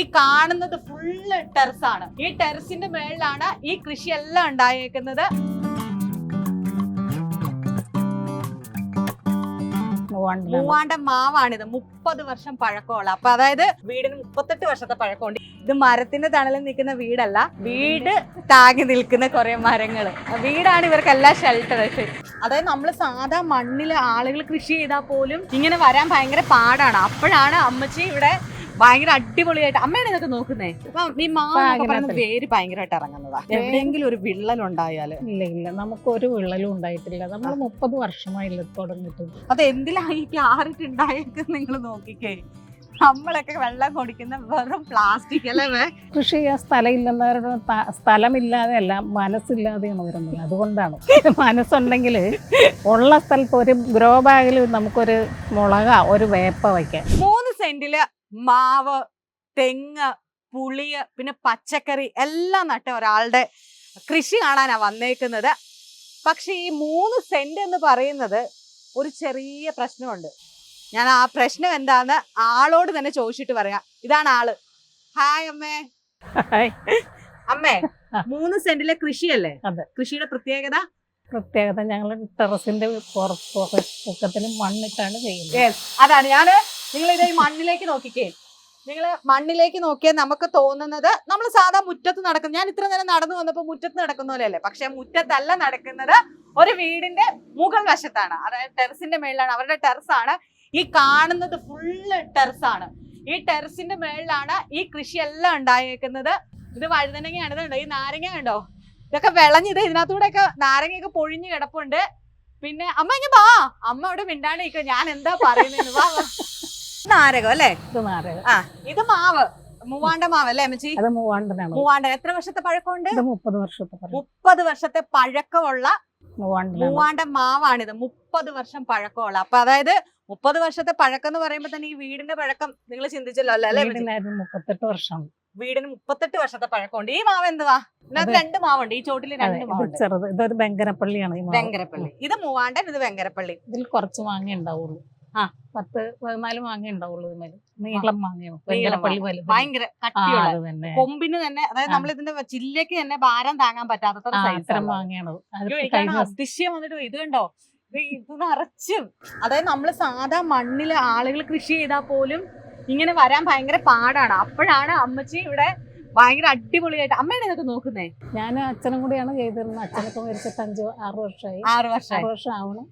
ഈ കാണുന്നത് full terrace ആണ്. ഈ ടെറസിന്റെ മേളിലാണ് ഈ കൃഷിയെല്ലാം ഉണ്ടായേക്കുന്നത്. മൂവാണ്ട മാവാണിത്. മുപ്പത് വർഷം പഴക്കമുള്ള. അപ്പൊ അതായത് വീടിന് മുപ്പത്തെട്ട് വർഷത്തെ പഴക്കമുണ്ട്. ഇത് മരത്തിന്റെ തണലിൽ നിൽക്കുന്ന വീടല്ല. വീട് താങ്ങി നിൽക്കുന്ന കുറെ മരങ്ങൾ വീടാണ് ഇവർക്കെല്ലാം ഷെൽട്ടർ അതായത് നമ്മൾ സാധാ മണ്ണിൽ ആളുകൾ കൃഷി ചെയ്താൽ പോലും ഇങ്ങനെ വരാൻ ഭയങ്കര പാടാണ്. അപ്പോഴാണ് അമ്മച്ചി ഇവിടെ ഭയങ്കര അടിപൊളിയായിട്ട്. അമ്മയാണ് ഇതൊക്കെ നോക്കുന്നേ? അപ്പൊ ഈ മാവ് പേര് ഭയങ്കരമായിട്ട് ഇറങ്ങുന്നതാ. എവിടെയെങ്കിലും ഒരു വിള്ളൽ ഉണ്ടായാൽ ഇല്ല ഇല്ല. നമുക്ക് ഒരു വിള്ളലും ഉണ്ടായിട്ടില്ല. നമ്മൾ മുപ്പത് വർഷമായില്ല തുടങ്ങിട്ട് അത് എന്തിലായി ക്യാരറ്റ് ഉണ്ടായേക്ക് നിങ്ങൾ നോക്കിക്കേ? നമ്മളൊക്കെ വെള്ളം കുടിക്കുന്ന വെറും പ്ലാസ്റ്റിക് അല്ലേ കൃഷി ചെയ്യാൻ സ്ഥലം ഇല്ലെന്നവരുടെ ത- സ്ഥലമില്ലാതെ അല്ല മനസ്സില്ലാതെയാണ് വരുന്നത് അതുകൊണ്ടാണ്. മനസ്സുണ്ടെങ്കിൽ ഉള്ള സ്ഥലത്ത് ഒരു ഗ്രോ ബാഗിൽ നമുക്കൊരു മുളക ഒരു വേപ്പ വയ്ക്കാം മൂന്ന് സെന്റിൽ മാവ് തെങ്ങ് പുളിയ് പിന്നെ പച്ചക്കറി എല്ലാം നട്ട ഒരാളുടെ കൃഷി കാണാനാ വന്നേക്കുന്നത്. പക്ഷെ ഈ മൂന്ന് സെന്റ് എന്ന് പറയുന്നത് ഒരു ചെറിയ പ്രശ്നമുണ്ട്. ഞാൻ ആ പ്രശ്നം എന്താന്ന് ആളോട് തന്നെ ചോദിച്ചിട്ട് പറയാം. ഇതാണ് ആൾ. ഹായ് അമ്മേ. അമ്മേ. മൂന്ന് സെന്റിലെ കൃഷിയല്ലേ? കൃഷിയുടെ പ്രത്യേകത? പ്രത്യേകത ഞങ്ങൾ ടെറസിന്റെ പൊക്കത്തിന് മണ്ണിട്ടാണ് ചെയ്യുന്നത്. അതാണ് ഞാൻ നിങ്ങൾ ഇത് മണ്ണിലേക്ക് നോക്കിക്കേ. നിങ്ങൾ മണ്ണിലേക്ക് നോക്കിയാൽ നമുക്ക് തോന്നുന്നത് നമ്മൾ സാധാ മുറ്റത്ത് നടക്കുന്നു ഞാൻ ഇത്ര നേരം നടന്നു വന്നപ്പോൾ മുറ്റത്ത് നടക്കുന്ന പോലെയല്ലേ? പക്ഷെ മുറ്റത്തല്ല നടക്കുന്നത് ഒരു വീടിന്റെ മുകൾ വശത്താണ്. അതായത് ടെറസിന്റെ മേളിലാണ്. അവരുടെ ടെറസാണ്. ഈ കാണുന്നത് ഫുള്ള് ടെറസാണ്. ഈ ടെറസിന്റെ മേളിലാണ് ഈ കൃഷിയെല്ലാം ഉണ്ടായേക്കുന്നത്. ഇത് വഴുതനങ്ങയാണ് ഇതുണ്ടോ ഈ നാരങ്ങ കണ്ടോ? ഇതൊക്കെ വിളഞ്ഞത് ഇതിനകത്തൂടെ ഒക്കെ നാരങ്ങയൊക്കെ പൊഴിഞ്ഞ് കിടപ്പുണ്ട്. പിന്നെ അമ്മ ഇനി വാ. അമ്മ അവിടെ മിണ്ടാണ്ട് നിൽക്കുക ഞാൻ എന്താ പറയുന്നത് വാ വാ. നാരകം അല്ലേ? ഇത് നാരക. ആ ഇത് മാവ്. മൂവാണ്ട മാവ് അല്ലേ അമ്മച്ചി? അത് മൂവാണ്ടനാണ്. മൂവാണ്ട. എത്ര വർഷത്തെ പഴക്കമുണ്ട്? മുപ്പത് വർഷത്തെ മുപ്പത് വർഷത്തെ പഴക്കമുള്ള മൂവാണ്ട മാവാണിത്. മുപ്പത് വർഷം പഴക്കമുള്ള. അപ്പൊ അതായത് മുപ്പത് വർഷത്തെ പഴക്കം എന്ന് പറയുമ്പോ തന്നെ ഈ വീടിന്റെ പഴക്കം നിങ്ങൾ ചിന്തിച്ചല്ലോ അല്ലേ മുപ്പത്തെട്ട് വർഷം. വീടിന് മുപ്പത്തെട്ട് വർഷത്തെ പഴക്കമുണ്ട്. ഈ മാവ് എന്തുവാ? ഇതിനകത്ത്. രണ്ട് മാവുണ്ട്. ഈ ചോട്ടിൽ രണ്ട് മാവുണ്ട്. ചെറുത്. ഇതൊരു. വെങ്കരപ്പള്ളി ഇത് മൂവാണ്ടൻ ഇത് വെങ്കരപ്പള്ളി ഇതിൽ കുറച്ച് മാങ്ങ ഉണ്ടാവുള്ളൂ. ആ. പത്ത് പതിനാല് മാങ്ങ ഉണ്ടാവുള്ളൂ ഇതിന് നീളം മാങ്ങയോ ഭയങ്കര കട്ടിയുള്ള കൊമ്പിന് തന്നെ അതായത്. നമ്മൾ ഇതിന്റെ ചില്ലയ്ക്ക് തന്നെ ഭാരം താങ്ങാൻ പറ്റാത്ത അത്തരം മാങ്ങയാണ് അതിശയം വന്നിട്ട് ഇത് കണ്ടോ? ഇത് ഇത് നിറച്ചും. അതായത് നമ്മൾ സാധാ മണ്ണിൽ ആളുകൾ കൃഷി ചെയ്താൽ പോലും ഇങ്ങനെ വരാൻ ഭയങ്കര പാടാണ്. അപ്പോഴാണ് അമ്മച്ചി ഇവിടെ ഭയങ്കര അടിപൊളിയായിട്ട് അമ്മയാണ് ഇതൊക്കെ നോക്കുന്നേ? ഞാൻ അച്ഛനും കൂടിയാണ് ചെയ്തിരുന്നത്. അച്ഛനൊക്കെ മരിച്ചിട്ട് അഞ്ച് ആറ് വർഷമായി ആറ് ആറ് വർഷമായി വർഷം ആവണം.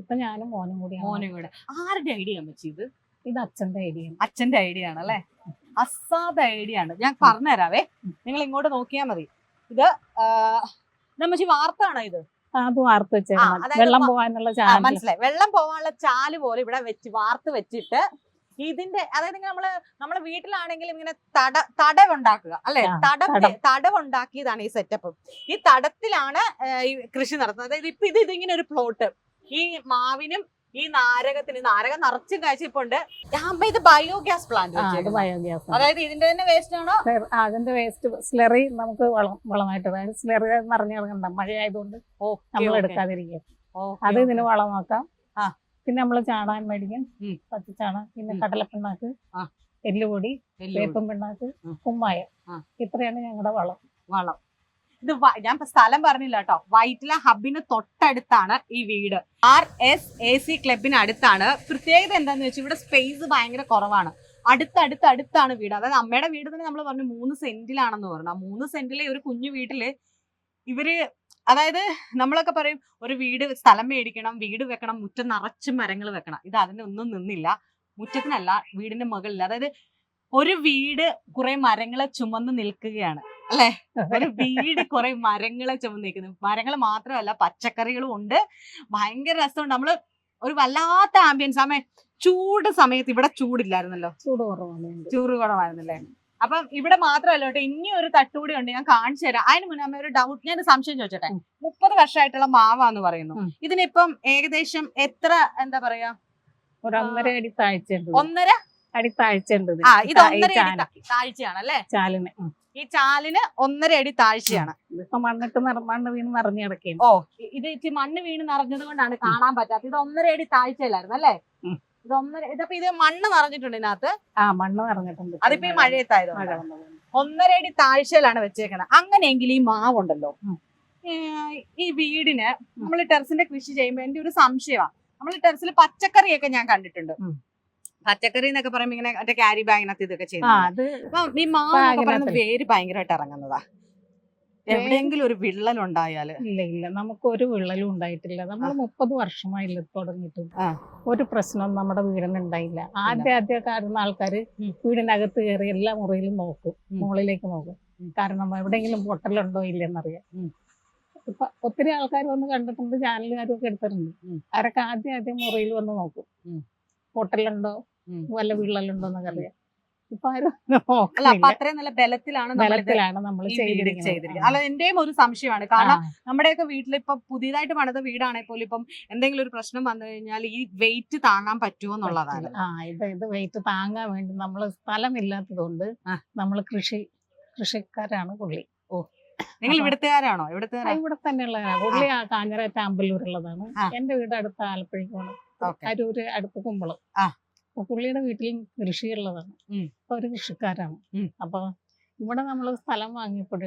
ഇപ്പൊ ഞാനും മോനും കൂടിയാണ്. മോനും കൂടെ. ആരുടെ ഐഡിയ അമ്മച്ചി ഇത്? ഇത് അച്ഛന്റെ ഐഡിയ. അച്ഛന്റെ ഐഡിയ ആണ് അല്ലെ? അസാധ ഐഡിയ ആണ്. ഞാൻ പറഞ്ഞുതരാവേ. നിങ്ങൾ ഇങ്ങോട്ട് നോക്കിയാൽ മതി. ഇത് അമ്മച്ചി നമ്മച്ചി വാർത്താണോ ഇത് അത് വാർത്ത് വെള്ളം പോവാനുള്ള മനസ്സിലായി. വെള്ളം പോവാനുള്ള ചാൽ പോലെ ഇവിടെ വെച്ച് വാർത്ത് വെച്ചിട്ട് ഇതിന്റെ അതായത് ഇങ്ങനെ നമ്മൾ നമ്മളെ വീട്ടിലാണെങ്കിലും ഇങ്ങനെ തട തടവുണ്ടാക്കുക അല്ലെ? തട തടം തടം. തടവുണ്ടാക്കിയതാണ് ഈ സെറ്റപ്പ് ഈ തടത്തിലാണ് ഈ കൃഷി നടത്തുന്നത്. അതായത് ഇപ്പൊ ഇത് ഇതിങ്ങനെ ഒരു പ്ലോട്ട് ഈ മാവിനും ഈ നാരകത്തിന് നാരകം നിറച്ചും കാഴ്ചയിപ്പുണ്ട് അമ്മ ഇത് ബയോഗ്യാസ് പ്ലാന്റ് ബയോഗ്യാസ് അതായത് ഇതിന്റെ തന്നെ വേസ്റ്റ് ആണോ? അതിന്റെ വേസ്റ്റ് സ്ലെറി നമുക്ക് വളം വളമായിട്ട് അതായത് സ്ലെറി നിറഞ്ഞിറങ്ങണ്ട മഴയായതുകൊണ്ട് മഴ ആയതുകൊണ്ട് നമ്മൾ എടുക്കാതിരിക്കുക. അത് ഇതിന് വളമാക്കാം. പിന്നെ നമ്മൾ ചാണകം മേടിക്കും. പത്ത് ചാണകം പിന്നെ. കടലപ്പിണ്ണാക്ക് എല്ലുപൊടി വേപ്പും പിണ്ണാക്ക്. കുമ്മായം. ഇത്രയാണ് ഞങ്ങളുടെ വളം. വളം. ഇത് ഞാൻ ഇപ്പൊ സ്ഥലം പറഞ്ഞില്ല കേട്ടോ. വൈറ്റില ഹബിന് തൊട്ടടുത്താണ് ഈ വീട്. ആർ എസ് എ സി ക്ലബിന് അടുത്താണ്. പ്രത്യേകത എന്താന്ന് വെച്ചാൽ ഇവിടെ സ്പേസ് ഭയങ്കര കുറവാണ്. അടുത്തടുത്ത് അടുത്താണ് വീട്. അതായത് അമ്മയുടെ വീട് തന്നെ നമ്മൾ പറഞ്ഞു മൂന്ന് സെന്റിലാണെന്ന് പറഞ്ഞു. ആ മൂന്ന് സെന്റിലെ ഒരു കുഞ്ഞു വീട്ടിൽ ഇവർ അതായത് നമ്മളൊക്കെ പറയും ഒരു വീട് സ്ഥലം മേടിക്കണം വീട് വെക്കണം മുറ്റം നിറച്ച് മരങ്ങൾ വെക്കണം. ഇത് അതിന്റെ ഒന്നും നിന്നില്ല. മുറ്റത്തിനല്ല വീടിന്റെ മുകളിൽ. അതായത് ഒരു വീട് കുറെ മരങ്ങളെ ചുമന്ന് നിൽക്കുകയാണ് അല്ലെ? ഒരു വീട് കുറെ മരങ്ങളെ ചുമന്ന് നിൽക്കുന്നു. മരങ്ങൾ മാത്രമല്ല പച്ചക്കറികളും ഉണ്ട്. ഭയങ്കര രസമുണ്ട്. നമ്മൾ ഒരു വല്ലാത്ത ആംബിയൻസ് ആമേ ചൂട് സമയത്ത് ഇവിടെ ചൂടില്ലായിരുന്നല്ലോ? ചൂട് കുറവാണ്. ചൂട് കുറവായിരുന്നല്ലേ? അപ്പം ഇവിടെ മാത്രമല്ല കേട്ടോ ഇനി ഒരു തട്ടുകൂടി ഉണ്ട് ഞാൻ കാണിച്ചു തരാം. അതിന് മുന്നേ അമ്മ ഒരു ഡൗട്ട് ഞാൻ സംശയം ചോദിച്ചോട്ടെ. മുപ്പത് വർഷമായിട്ടുള്ള മാവാന്ന് പറയുന്നു. ഇതിനിപ്പം ഏകദേശം എത്ര എന്താ പറയാ? ഒരു ഒന്നര അടി താഴ്ച ഒന്നര? അടി താഴ്ചയുണ്ട് ആ ഇത് ഒന്നര അടി താഴ്ചയാണ് അല്ലേ ചാലിന്. ഈ ചാലിന് ഒന്നര അടി താഴ്ചയാണ്. ഇപ്പൊ മണ്ണിട്ട് മണ്ണ് വീണ് നിറഞ്ഞു കിടക്കുകയും ഓ ഇത് മണ്ണ് വീണ് നിറഞ്ഞത് കൊണ്ടാണ് കാണാൻ പറ്റാത്തത്. ഇത് ഒന്നര അടി താഴ്ചയിലായിരുന്നു അല്ലേ ഉം. ഇത് ഒന്നര ഇതിപ്പോ ഇത് മണ്ണ് നിറഞ്ഞിട്ടുണ്ട് ഇതിനകത്ത്. ആ മണ്ണ് നിറഞ്ഞിട്ടുണ്ട്. അതിപ്പോ ഈ മഴയത്തായത് മഴ വന്നത്. ഒന്നര അടി താഴ്ചയിലാണ് വെച്ചേക്കുന്നത് അങ്ങനെയെങ്കിൽ ഈ മാവുണ്ടല്ലോ. ഈ വീടിന് നമ്മൾ ടെറസിന്റെ കൃഷി ചെയ്യുമ്പോൾ എന്റെ ഒരു സംശയമാണ് നമ്മൾ ടെറസിൽ പച്ചക്കറിയൊക്കെ ഞാൻ കണ്ടിട്ടുണ്ട്. പച്ചക്കറി എന്നൊക്കെ പറയുമ്പോ ഇങ്ങനെ മറ്റേ ക്യാരി ബാഗിനകത്ത് ഇതൊക്കെ ചെയ്യുന്നത്. അപ്പൊ ഈ മാവ് പറയുന്നത് വേര് ഭയങ്കരമായിട്ട് ഇറങ്ങുന്നതാ. എവിടെയെങ്കിലും ഒരു വിള്ളൽ ഉണ്ടായാൽ ഇല്ല ഇല്ല. നമുക്ക് ഒരു വിള്ളലും ഉണ്ടായിട്ടില്ല. നമ്മൾ മുപ്പത് വർഷമായില്ല തുടങ്ങിയിട്ട്. ഒരു പ്രശ്നം നമ്മുടെ വീടിന് ഉണ്ടായില്ല. ആദ്യ ആദ്യ കാരണം ആൾക്കാർ വീടിനകത്ത് കയറി എല്ലാ മുറിയിലും നോക്കും. മുകളിലേക്ക് നോക്കും. കാരണം എവിടെയെങ്കിലും പൊട്ടലുണ്ടോ ഇല്ലെന്നറിയാം. ഇപ്പൊ ഒത്തിരി ആൾക്കാർ വന്ന് കണ്ടിട്ടുണ്ട് ചാനലുകാരും ഒക്കെ എടുത്തിട്ടുണ്ട്. അവരൊക്കെ ആദ്യം ആദ്യം മുറിയിൽ വന്ന് നോക്കും. പൊട്ടലുണ്ടോ? വല്ല വിള്ളലുണ്ടോ എന്നൊക്കെ അറിയാം. ഇപ്പൊ ആരും അല്ല അപ്പൊ അത്രയും നല്ല ബലത്തിലാണ് ബലത്തിലാണ് നമ്മൾ ചെയ്തിരിക്കുന്നത്. അല്ല എന്റെയും ഒരു സംശയമാണ്. കാരണം നമ്മുടെയൊക്കെ വീട്ടിൽ ഇപ്പൊ പുതിയതായിട്ട് പണിത വീടാണെങ്കിൽ പോലും ഇപ്പം എന്തെങ്കിലും ഒരു പ്രശ്നം വന്നു കഴിഞ്ഞാൽ ഈ വെയിറ്റ് താങ്ങാൻ പറ്റുമോ എന്നുള്ളതാണ്. ആ ഇത് ഇത് വെയിറ്റ് താങ്ങാൻ വേണ്ടി നമ്മൾ സ്ഥലമില്ലാത്തത് കൊണ്ട് ആ. നമ്മൾ കൃഷി കൃഷിക്കാരാണ് പുള്ളി. ഓ നിങ്ങൾ ഇവിടുത്തുകാരാണോ? ഇവിടുത്തെ ഇവിടെ തന്നെയുള്ള പുള്ളി ടാമ്പല്ലൂരുള്ളതാണ് ആ. എന്റെ വീട് അടുത്ത ആലപ്പുഴ അരൂര് അടുത്ത് കുമ്പളം. പുള്ളിയുടെ വീട്ടിൽ കൃഷിയുള്ളതാണ്. ഉള്ളതാണ് അപ്പൊ ഒരു കൃഷിക്കാരാണ്. അപ്പൊ ഇവിടെ നമ്മൾ സ്ഥലം വാങ്ങിയപ്പോൾ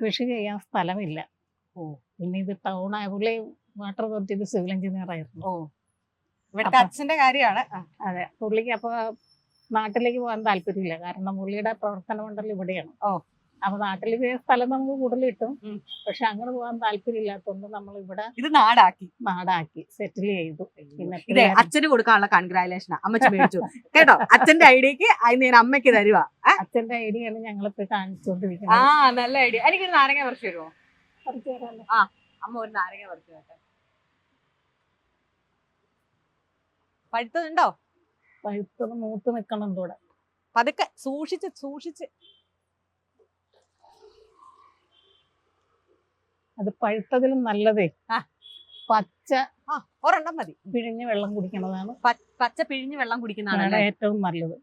കൃഷി ചെയ്യാൻ സ്ഥലമില്ല. ഓ. പിന്നെ ഇത് ടൗൺ ആയ പുള്ളി വാട്ടർ അതോറിറ്റിയിൽ സിവിൽ എഞ്ചിനീയർ ആയിരുന്നു. ഓ. ഇവിടുത്തെ അച്ഛന്റെ കാര്യമാണ്. അതെ. പുള്ളിക്ക് അപ്പൊ നാട്ടിലേക്ക് പോകാൻ താല്പര്യമില്ല. കാരണം പുള്ളിയുടെ പ്രവർത്തന മണ്ഡലം ഇവിടെയാണ്. ഓ. അപ്പൊ നാട്ടിൽ സ്ഥലം നമുക്ക് കൂടുതൽ കിട്ടും. പക്ഷെ അങ്ങനെ പോകാൻ താല്പര്യമില്ലാത്തതുകൊണ്ട് നമ്മൾ ഇവിടെ ഇത് നാടാക്കി. നാടാക്കി സെറ്റിൽ ചെയ്തു. പിന്നെ അച്ഛന് കൊടുക്കാനുള്ള കൺഗ്രാലേഷൻ അമ്മച്ചി മേടിച്ചു. കേട്ടോ? അച്ഛന്റെ ഐഡിയക്ക് അത് ഞാൻ അമ്മയ്ക്ക് തരുവാ. അച്ഛന്റെ ഐഡിയാണ് ഞങ്ങളിപ്പോ ആ കാണിച്ചുകൊണ്ടിരിക്കുന്നത് നല്ല ഐഡിയ. എനിക്കൊരു നാരങ്ങ പറിച്ചു തരുമോ നേരം അമ്മ ഒരു നാരങ്ങ പറിച്ചു കേട്ടെ പഴുത്തതുണ്ടോ? പഴുത്തത് മൂത്ത് നിക്കണം കൂടെ. പതുക്കെ സൂക്ഷിച്ച് സൂക്ഷിച്ച്. അത് പഴുത്തതിലും നല്ലതേ. പച്ച ഒരെണ്ണം മതി. പിഴിഞ്ഞ് വെള്ളം കുടിക്കണതാണ് പച്ച പിഴിഞ്ഞ് വെള്ളം കുടിക്കുന്നതാണ് ഏറ്റവും നല്ലത്.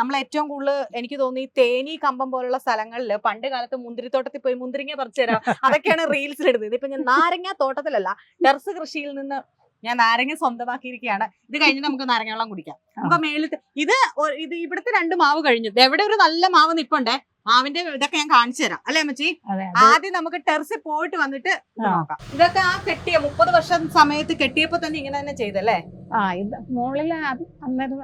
നമ്മൾ ഏറ്റവും കൂടുതൽ എനിക്ക് തോന്നി തേനി കമ്പം പോലുള്ള സ്ഥലങ്ങളിൽ പണ്ട് കാലത്ത് മുന്തിരിത്തോട്ടത്തിൽ പോയി മുന്തിരിങ്ങ പറിച്ചു തരാം. അതൊക്കെയാണ് റീൽസിൽ ഇടുന്നത്. ഇതിപ്പോ ഞാൻ നാരങ്ങ തോട്ടത്തിലല്ല ടെറസ് കൃഷിയിൽ നിന്ന് ഞാൻ നാരങ്ങ സ്വന്തമാക്കിയിരിക്കുകയാണ് ഇത് കഴിഞ്ഞ് നമുക്ക് നാരങ്ങ വെള്ളം കുടിക്കാം അപ്പൊ മേലത്തെ ഇത് ഇത് ഇവിടുത്തെ രണ്ട് മാവ് കഴിഞ്ഞു. എവിടെ ഒരു നല്ല മാവ് നിപ്പുണ്ടേ. മാവിന്റെ ഇതൊക്കെ ഞാൻ കാണിച്ചു തരാം. അല്ലേ അമ്മച്ചി? ആദ്യം നമുക്ക് ടെറസിൽ പോയിട്ട് വന്നിട്ട് നോക്കാം. ഇതൊക്കെ ആ കെട്ടിയ മുപ്പത് വർഷം സമയത്ത് കെട്ടിയപ്പോ തന്നെ ഇങ്ങനെ തന്നെ ചെയ്തല്ലേ? ആ ഇത് മുകളിൽ അന്നേരം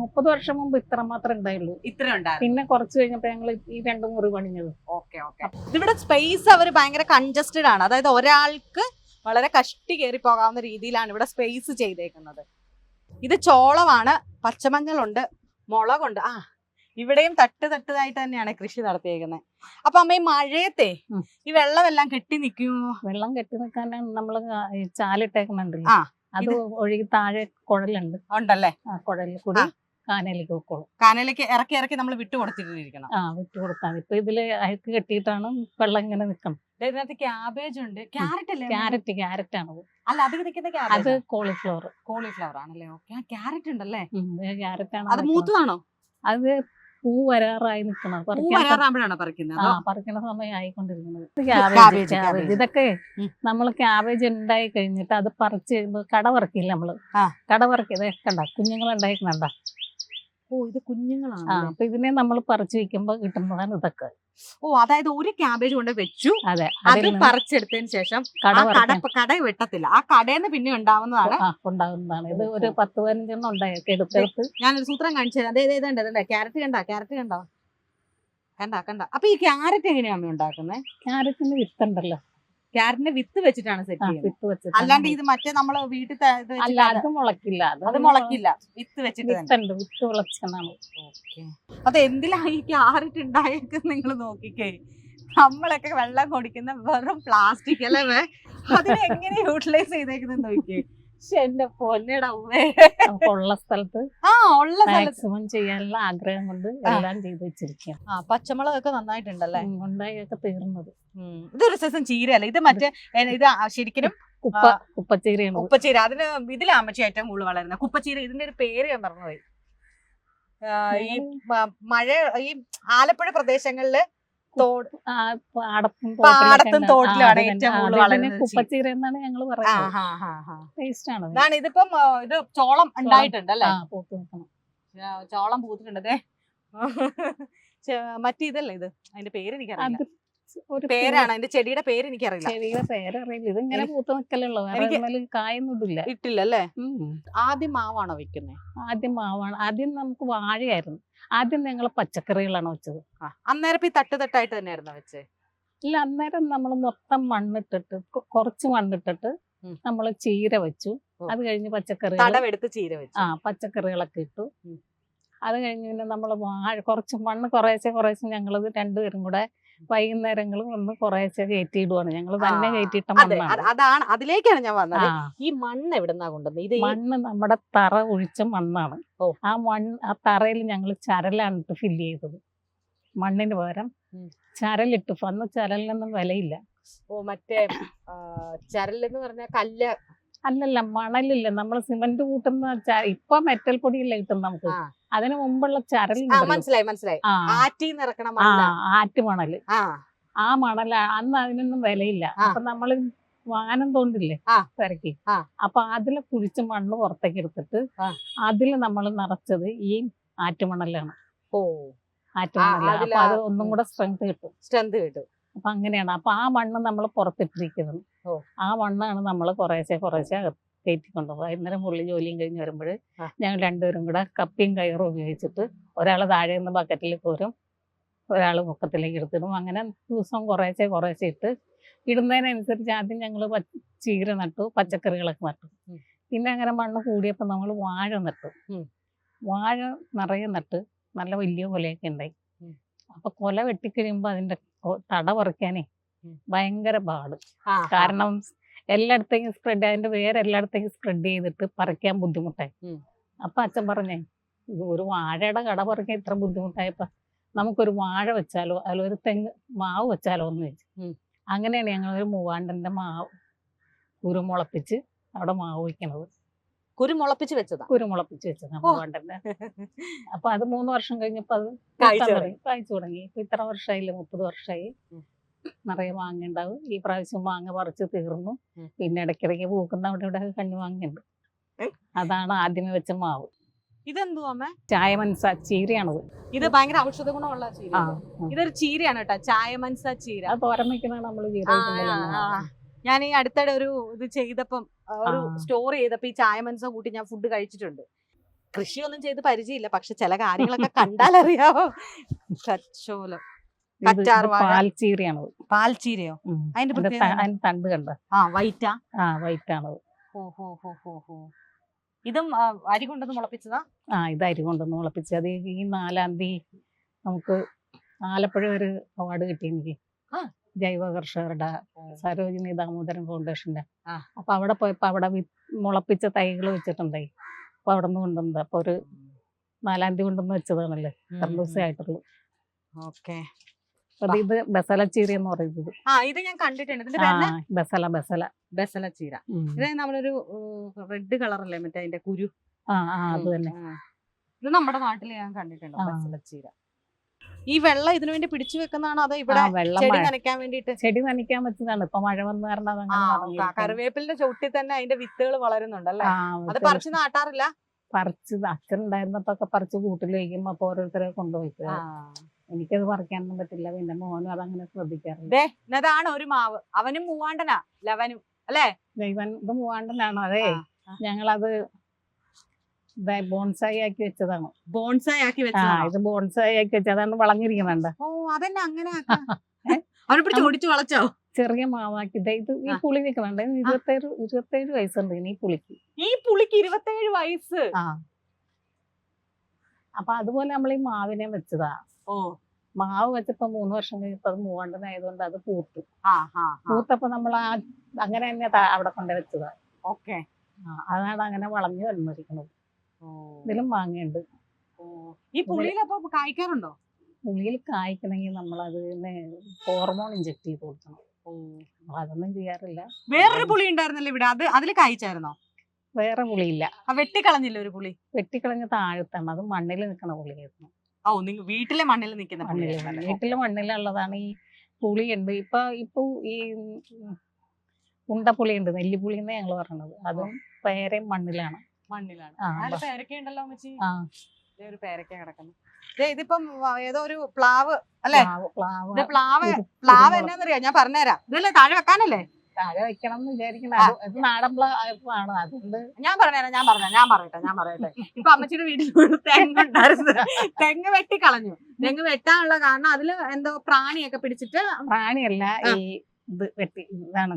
മുപ്പത് വർഷം മുമ്പ് ഇത്ര മാത്രമേ ഉണ്ടായുള്ളൂ. ഇത്ര ഉണ്ടായി പിന്നെ കുറച്ച് കഴിഞ്ഞപ്പോ ഞങ്ങൾ ഈ രണ്ട് മുറി പണിഞ്ഞത്. Okay okay. ഇവിടെ സ്പേസ് അവർ ഭയങ്കര കൺജസ്റ്റഡ് ആണ്. അതായത് ഒരാൾക്ക് വളരെ കഷ്ടി കയറി പോകാവുന്ന രീതിയിലാണ് ഇവിടെ സ്പേസ് ചെയ്തേക്കുന്നത്. ഇത് ചോളമാണ് പച്ചമഞ്ഞളുണ്ട് മുളകുണ്ട്. ആ ഇവിടെയും തട്ട് തട്ടതായിട്ട് തന്നെയാണ് കൃഷി നടത്തിയേക്കുന്നത് അപ്പൊ അമ്മ ഈ മഴയത്തെ ഈ വെള്ളമെല്ലാം കെട്ടി നിൽക്കുമോ? വെള്ളം കെട്ടി നിൽക്കാനാണ് നമ്മൾ ചാലിട്ടേക്കുന്നുണ്ടല്ലോ. ആ, അത് ഒഴുകി താഴെ കുഴലുണ്ട്. ഉണ്ടല്ലേ? ആ കുഴലിൽ കൂടി ആ. കാനയിലേക്ക് വെക്കോളും കാനലേക്ക് ഇറക്കി ഇറക്കി നമ്മൾ വിട്ടു കൊടുത്തിട്ടിരിക്കണം. ആ വിട്ടു കൊടുത്താൽ ഇപ്പൊ ഇതിൽ അഴുക്ക് കെട്ടിയിട്ടാണ് വെള്ളം ഇങ്ങനെ നിക്കണം ഇതിനകത്ത് ക്യാബേജ് ഉണ്ട്. ക്യാരറ്റ് അല്ലേ ക്യാരറ്റ് ക്യാരറ്റ് ആണ് അല്ല അത് നിൽക്കുന്ന അത് കോളിഫ്ലവർ കോളിഫ്ലവർ ആണല്ലേ? ഓക്കെ. ക്യാരറ്റ് ഉണ്ടല്ലേ? ക്യാരറ്റ് ആണ് അത്. മൂത്തതാണോ? അത് പൂ വരാറായി നിക്കണം പൂ പറിക്കാൻ സമയം- ആയിക്കൊണ്ടിരിക്കുന്നത് ക്യാബേജ്. ക്യാബേജ് ഇതൊക്കെ. നമ്മൾ ക്യാബേജ് ഉണ്ടായി കഴിഞ്ഞിട്ട് അത് പറിച്ച് കട പറിക്കില്ല നമ്മൾ. കട പറിക്കത് കണ്ട കുഞ്ഞുങ്ങൾ ഉണ്ടായിക്കണ്ട ഓ ഇത് കുഞ്ഞുങ്ങളാണ് ആ. അപ്പൊ ഇതിനെ നമ്മൾ പറിച്ചു വെക്കുമ്പോ കിട്ടുന്നതാണ് ഇതൊക്കെ. ഓ അതായത് ഒരു ക്യാബേജ് കൊണ്ട് വെച്ചു. അതെ. അത് അതിൽ നിന്ന് പറിച്ചെടുത്തതിന് ശേഷം കട ആ കട പറിക്കാൻ. കട വെട്ടത്തില്ല. ആ കടയിൽ പിന്നെ ഉണ്ടാവുന്നതാണ്. ആ ഉണ്ടാകുന്നതാണ് ഇത് ഒരു പത്ത് പതിനഞ്ചെണ്ണം ഉണ്ടായി. എടുത്തെടുത്ത് ഞാനൊരു സൂത്രം കാണിച്ചു തരാം. അതെ ഇതേണ്ട ഇതേണ്ട. ക്യാരറ്റ് കണ്ട? ക്യാരറ്റ് കണ്ടോ? കണ്ട കണ്ട? അപ്പൊ ഈ ക്യാരറ്റ് എങ്ങനെയാണ് അമ്മ ഉണ്ടാക്കുന്നത് ക്യാരറ്റിന് വിത്തുണ്ടല്ലോ. ക്യാരറ്റിന്റെ വിത്ത് വെച്ചിട്ടാണ് സെറ്റ് വിത്ത് വെച്ചിട്ട് അല്ലാണ്ട് ഇത് മറ്റേ നമ്മൾ വീട്ടിൽ അല്ല അത് മുളക്കില്ല. അത് മുളക്കില്ല. വിത്ത് വെച്ചിട്ട് വിത്ത് മുളച്ചാണ് അത് എന്തിലാ ഈ ക്യാരറ്റ് ഉണ്ടായേക്ക് നിങ്ങൾ നോക്കിക്കേ. നമ്മളൊക്കെ വെള്ളം കുടിക്കുന്ന വെറും പ്ലാസ്റ്റിക് അല്ലേ? അതിനെ എങ്ങനെ യൂട്ടിലൈസ് ചെയ്തേക്കുന്നത് നോക്കിയേ എന്റെ പൊന്നടാ ഉവ്വേ. അപ്പൊ ഉള്ള സ്ഥലത്ത് ആ ഉള്ള മാക്സിമം ചെയ്യാനുള്ള ആഗ്രഹം കൊണ്ട് എല്ലാം ചെയ്ത് വെച്ചിരിക്കുക ആ പച്ചമുളകൊക്കെ നന്നായിട്ടുണ്ടല്ലേ? ഉണ്ടായൊക്കെ തീർന്നത്. ഇതൊരു സീസൺ ചീരയല്ല? ഇത് മറ്റേ ഇത് ശരിക്കും കുപ്പ കുപ്പച്ചീരയാണ്. കുപ്പച്ചീര. അതിന് ഇതിലാ അമ്മച്ചി ഏറ്റവും കൂടുതൽ വളരുന്നത്. കുപ്പച്ചീര ഇതിന്റെ ഒരു പേര് ഞാൻ മറന്നുപോയി ഈ മഴ ഈ ആലപ്പുഴ പ്രദേശങ്ങളിൽ പാടത്തും തോട്ടിലാണ് ഏറ്റവും കൂടുതൽ കുപ്പച്ചീര എന്നാണ് ഞങ്ങൾ പറയുന്നത്. ഇതാണ് ഇതിപ്പം ഇത് ചോളം ഉണ്ടായിട്ടുണ്ട് അല്ലേ? പൂത്ത് നിൽക്കണം. ചോളം പൂത്തിട്ടുണ്ട് മറ്റേ ഇതല്ലേ ഇത്? അതിന്റെ പേര് ഒരു പേരാണ്? അതിന്റെ ചെടിയുടെ പേര് എനിക്കറിയില്ല ചെടിയുടെ പേരറിയില്ല. ഇത് ഇങ്ങനെ എനിക്ക് പൂത്ത് നിൽക്കലുള്ളൂ വേറെ എനിക്ക് ഒന്നിലും കായൊന്നുമില്ല. ഇട്ടില്ല അല്ലേ. ആദ്യം മാവാണോ വെക്കുന്നത് ആദ്യം മാവാണ്. ആദ്യം നമുക്ക് വാഴയായിരുന്നു. ആദ്യം ഞങ്ങൾ പച്ചക്കറികളാണ് വെച്ചത്. അന്നേരം ഈ തട്ട് തട്ടായിട്ട് തന്നെയായിരുന്നു വെച്ചേ? ഇല്ല അന്നേരം നമ്മൾ മൊത്തം മണ്ണിട്ടിട്ട് കുറച്ച് മണ്ണിട്ടിട്ട്. നമ്മൾ ചീര വെച്ചു. അത് കഴിഞ്ഞ് പച്ചക്കറി തടവെടുത്ത് ചീര വെച്ചു. ആ പച്ചക്കറികളൊക്കെ ഇട്ടു. അത് കഴിഞ്ഞ് പിന്നെ നമ്മൾ വാഴ കുറച്ച് മണ്ണ് കുറേശ്ശെ കുറേശ്ശെ ഞങ്ങളത് രണ്ടുപേരും കൂടെ വൈകുന്നേരങ്ങളും ഒന്ന് കുറേശ്ശെ കയറ്റിയിടുവാണ്. ഞങ്ങൾ തന്നെ കയറ്റിയിട്ട മണ്ണാണ്. അതാണ് അതിലേക്കാണ് ഞാൻ വന്നത്. ഈ മണ്ണ് എവിടുന്നാ കൊണ്ടുവന്നത്? ഇത് മണ്ണ് നമ്മുടെ തറ ഒഴിച്ച മണ്ണാണ്. ആ മണ്ണ് ആ തറയിൽ ഞങ്ങൾ ചരലാണ് ഇട്ട് ഫില്ല് ചെയ്തത്. മണ്ണിന് പകരം. ചരലിട്ട്. അന്ന് ചരലിനൊന്നും വിലയില്ല. ഓ മറ്റേ ചരലെന്ന് പറഞ്ഞ കല്ല്. അല്ലല്ല മണലില്ല. നമ്മൾ സിമന്റ് കൂട്ടുന്ന ഇപ്പൊ മെറ്റൽ പൊടിയല്ല കിട്ടും നമുക്ക്. അതിന് മുമ്പുള്ള ചരൽ. മനസ്സിലായി മനസ്സിലായി. ആറ്റി ആറ്റിന്ന് ഇറക്കണ ആ മണ്ണ് ആറ്റുമണൽ ആ. മണല അന്ന് അതിനൊന്നും വിലയില്ല. അപ്പൊ നമ്മൾ വാനം തോണ്ടില്ലേ. തിരക്കി. അപ്പൊ അതിൽ കുഴിച്ച് മണ്ണ് പുറത്തേക്ക് എടുത്തിട്ട്. അതിൽ നമ്മൾ നിറച്ചത് ഈ ആറ്റുമണലാണ് ഓ. ആറ്റുമണല അതിൽ അപ്പൊ അത് ഒന്നും കൂടെ സ്ട്രെങ്ത് കിട്ടും. സ്ട്രെങ്ത് കിട്ടും. അപ്പൊ അങ്ങനെയാണ്. അപ്പൊ ആ മണ്ണ് നമ്മൾ പുറത്തിട്ടിരിക്കുന്നത്. ആ മണ്ണാണ് നമ്മൾ കുറേശ്ശെ കുറേശ്ശെ അകത്ത് കയറ്റിക്കൊണ്ടുപോകും വൈകുന്നേരം പുള്ളി ജോലിയും കഴിഞ്ഞ് വരുമ്പോൾ. ഞങ്ങൾ രണ്ടുപേരും കൂടെ കപ്പിയും കയറും ഉപയോഗിച്ചിട്ട് ഒരാൾ താഴെ നിന്ന് ബക്കറ്റിൽ കോരും ഒരാൾ മുക്കത്തിലേക്ക് എടുത്തിടും അങ്ങനെ ദിവസം കുറേശ്ശെ കുറേശ്ശെ ഇട്ട് ഇടുന്നതിനനുസരിച്ച് ആദ്യം ഞങ്ങൾ ചീര നട്ടു പച്ചക്കറികളൊക്കെ നട്ടു. പിന്നെ അങ്ങനെ മണ്ണ് കൂടിയപ്പോൾ നമ്മൾ വാഴ നട്ടു. വാഴ നിറയെ നട്ട് നല്ല വലിയ കൊലയൊക്കെ ഉണ്ടായി. അപ്പൊ കൊല വെട്ടിക്കഴിയുമ്പോൾ അതിന്റെ തട പറിക്കാനേ ഭയങ്കര പാട് കാരണം എല്ലായിടത്തേക്കും സ്പ്രെഡ് അതിന്റെ വേര് എല്ലായിടത്തേക്കും സ്പ്രെഡ് ചെയ്തിട്ട് പറിക്കാൻ ബുദ്ധിമുട്ടായി. അപ്പൊ അച്ഛൻ പറഞ്ഞേ ഒരു വാഴയുടെ കട പറിക്കാൻ ഇത്ര ബുദ്ധിമുട്ടായപ്പോ നമുക്കൊരു വാഴ വെച്ചാലോ അതിലൊരു തെങ്ങ് മാവ് വെച്ചാലോ എന്ന് വെച്ചു അങ്ങനെയാണ് ഞങ്ങൾ ഒരു മൂവാണ്ടന്റെ മാവ് കുരുമുളപ്പിച്ച് അവിടെ മാവ് വയ്ക്കണത്. കുരു മുളപ്പിച്ച് വെച്ചതാ? കുരുമുളപ്പിച്ച് വെച്ചത് ഓ. മൂവാണ്ടന്റെ. അപ്പൊ അത് മൂന്ന് വർഷം കഴിഞ്ഞപ്പോ അത് കായ്ച്ചു തുടങ്ങി. തുടങ്ങി. കായ്ച്ചു തുടങ്ങി. ഇപ്പൊ ഇത്ര വർഷമായില്ല മുപ്പത് വർഷമായി. നിറയെ മാങ്ങ ഉണ്ടാവും ഈ പ്രാവശ്യം മാങ്ങ പറിച്ച് തീർന്നു. പിന്നെ ഇടയ്ക്കിടയ്ക്ക് പൂക്കുന്ന അവിടെ ഇവിടെ കണ്ണു മാങ്ങയുണ്ട്. ഉം. അതാണ് ആദ്യമേ വെച്ച മാവ്. ഇതെന്തുവാ അമ്മേ? ചായ മനസ്സ ചീരയാണത്. ഇത് ഭയങ്കര ഔഷധ ഗുണമുള്ള ചീര ഇതൊരു ചീരയാണ് കേട്ടോ. ചായ മനസ്സ ചീര. തോരൻ നമ്മൾ ചീര. ഞാൻ ഈ അടുത്തിടെ ഒരു ഇത് ചെയ്തപ്പം ഒരു. സ്റ്റോർ ചെയ്തപ്പോ ഈ ചായ മനസ്സ കൂട്ടി ഞാൻ ഫുഡ് കഴിച്ചിട്ടുണ്ട്. കൃഷിയൊന്നും ചെയ്ത് പരിചയമില്ല. പക്ഷെ ചില കാര്യങ്ങളൊക്കെ കണ്ടാലറിയാവോ? കച്ചോലം. ഇത് ഇത് കറ്റാർ വാഴ. പാൽ ചീരയാണത് പാൽച്ചീരയോ അതിന്റെ അതിന്റെ തണ്ട് കണ്ട. ആ വൈറ്റാ? ആ വൈറ്റ് ആണത് ഹോ ഹോ ഹോ ഹോ ഹോ. ഇതും അരി കൊണ്ടൊന്ന് മുളപ്പിച്ചതാ? ആ ഇത് അരി കൊണ്ടൊന്ന് മുളപ്പിച്ച്. അത് ഈ നാലാം തീയതി നമുക്ക് ആലപ്പുഴ ഒരു അവാർഡ് കിട്ടി എനിക്ക്. ജൈവ കർഷകരുടെ സരോജിനി ദാമോദരൻ ഫൗണ്ടേഷന്റെ. അപ്പൊ അവിടെ പോയപ്പോ അവിടെ മുളപ്പിച്ച തൈകൾ വെച്ചിട്ടുണ്ടായി അപ്പൊ അവിടെ നിന്ന് കൊണ്ടുവന്നത്. അപ്പൊ ഒരു നാലാം തീയതി കൊണ്ടുവന്ന് വെച്ചതാണല്ലേ. രണ്ട് ദിവസമായിട്ടുള്ളൂ ഓക്കെ. അത് ഇത് ബസല ചീര എന്ന് പറയുന്നത്. ആ ഇത് ഞാൻ കണ്ടിട്ടുണ്ട്. ഇതിന്റെ പേര് ബസല ബസല. ബസല ചീര. ഇത് നമ്മളൊരു റെഡ് കളർ അല്ലേ മറ്റേ അതിന്റെ കുരു? ആ അത് തന്നെ. ഇത് നമ്മുടെ നാട്ടിൽ ഞാൻ കണ്ടിട്ടുണ്ട് ബസല ചീര. ഈ വെള്ളം ഇതിനു വേണ്ടി പിടിച്ചു വെക്കുന്നതാണോ അതോ ഇവിടെ ചെടി നനയ്ക്കാൻ വേണ്ടിട്ട് ചെടി നനയ്ക്കാൻ പറ്റുന്നതാണ്. ഇപ്പൊ മഴ വന്ന കാരണം. കറിവേപ്പിലിന്റെ ചുവട്ടിൽ തന്നെ അതിന്റെ വിത്തുകൾ വളരുന്നുണ്ടല്ലേ അത് പറിച്ചു നാട്ടാറില്ല? പറിച്ച് അച്ഛൻ ഉണ്ടായിരുന്നപ്പോ ഒക്കെ പറിച്ച് കൂട്ടിൽ വയ്ക്കുമ്പോ അപ്പൊ ഓരോരുത്തരെ കൊണ്ടുപോയി. എനിക്കത് പറിക്കാനൊന്നും പറ്റില്ല. പിന്നെ മോനും അതങ്ങനെ ശ്രദ്ധിക്കാറില്ല. ദേ ഇന്നതാണ് ഒരു മാവ്. അവനും മൂവാണ്ടനാ ലവനും. അല്ലേ? ദൈവൻ ഇത് മൂവാണ്ടനാണ്? അതെ. ഞങ്ങളത് ബോൺസായി ആക്കി വെച്ചതാണ്. ബോൺസായി ആക്കി വെച്ചാ ഇത് ബോൺസായി ആക്കി വെച്ചത് അതാണ് വളഞ്ഞിരിക്കുന്നുണ്ട്. ഓ അതന്നെ അങ്ങനെ അവനെ പിടിച്ച് ഓടിച്ചു വളച്ചോ? ചെറിയ മാവാക്കി. ദേ ഇത് ഈ. പുളി നിൽക്കുന്നുണ്ട്. ഇരുപത്തേഴ് ഇരുപത്തേഴ് വയസ്സുണ്ട് ഇനി ഈ പുളിക്ക്. ഈ പുളിക്ക് ഇരുപത്തേഴ് വയസ്സ്. ആ. അപ്പൊ അതുപോലെ നമ്മൾ ഈ മാവിനെ വെച്ചതാ. ഓ. മാവ് വെച്ചപ്പോ മൂന്ന് വർഷം കഴിഞ്ഞപ്പോ അത് മൂവണ്ടനായതുകൊണ്ട് അത് പൂത്തു. പൂത്തപ്പോ നമ്മൾ ആ. അങ്ങനെ തന്നെ അവിടെ കൊണ്ട് വെച്ചതാ. ഓക്കെ. അതാണ് അങ്ങനെ വളഞ്ഞു വന്നിരിക്കുന്നത്. ഇതിലും മാങ്ങയുണ്ട്. ഈ പുളിയിൽ അപ്പൊ കായ്ക്കാറുണ്ടോ? പുളിയിൽ കായ്ക്കണമെങ്കിൽ നമ്മൾ അതിന് ഹോർമോൺ ഇഞ്ചെക്ട് ചെയ്ത് കൊടുക്കണം. അതൊന്നും ചെയ്യാറില്ല. വേറൊരു പുളി ഉണ്ടായിരുന്നല്ലോ ഇവിടെ. അത് അതിൽ കായ്ച്ചായിരുന്നോ? വേറെ പുളിയില്ല. വെട്ടിക്കളഞ്ഞില്ല ഒരു പുളി? വെട്ടിക്കളഞ്ഞ താഴത്താണ്. അത് മണ്ണിൽ നിൽക്കണ പുളിയായിരുന്നു. ഓ നിങ്ങൾ വീട്ടിലെ മണ്ണിൽ നിൽക്കുന്ന മണ്ണിൽ വീട്ടിലെ മണ്ണിലുള്ളതാണ് ഈ പുളിയുണ്ട്. ഇപ്പൊ ഇപ്പൊ ഈ ഉണ്ടപ്പുളിയുണ്ട് നെല്ലിപ്പുളി എന്ന് ഞങ്ങൾ പറയണത്. അതും പേരയും മണ്ണിലാണ്. മണ്ണിലാണ്. ഉണ്ടല്ലോ അമ്മച്ചി? ഒരു പേരക്ക കിടക്കുന്നു. ഇതിപ്പം ഏതോ ഒരു പ്ലാവ് അല്ലേ? പ്ലാവ് പ്ലാവ് പ്ലാവ്. എന്നാന്നറിയാം? ഞാൻ പറഞ്ഞുതരാം. ഇതല്ലേ താഴെ വെക്കാനല്ലേ? താഴെ വെക്കണം എന്ന് വിചാരിക്കണം അത് ഇത് നാടൻ പ്ലാവാണ് അതുകൊണ്ട് ഞാൻ പറഞ്ഞുതരാം ഞാൻ പറഞ്ഞ ഞാൻ പറയട്ടെ ഞാൻ പറയട്ടെ. ഇപ്പൊ അമ്മച്ചിയുടെ വീട്ടിൽ ഒരു തെങ്ങ് ഉണ്ടായിരുന്നു. തെങ്ങ് വെട്ടി കളഞ്ഞു തെങ്ങ് വെട്ടാനുള്ള കാരണം അതിൽ എന്തോ പ്രാണിയൊക്കെ പിടിച്ചിട്ട് പ്രാണിയല്ല ഈ ഇത് വെട്ടി ഇതാണ്.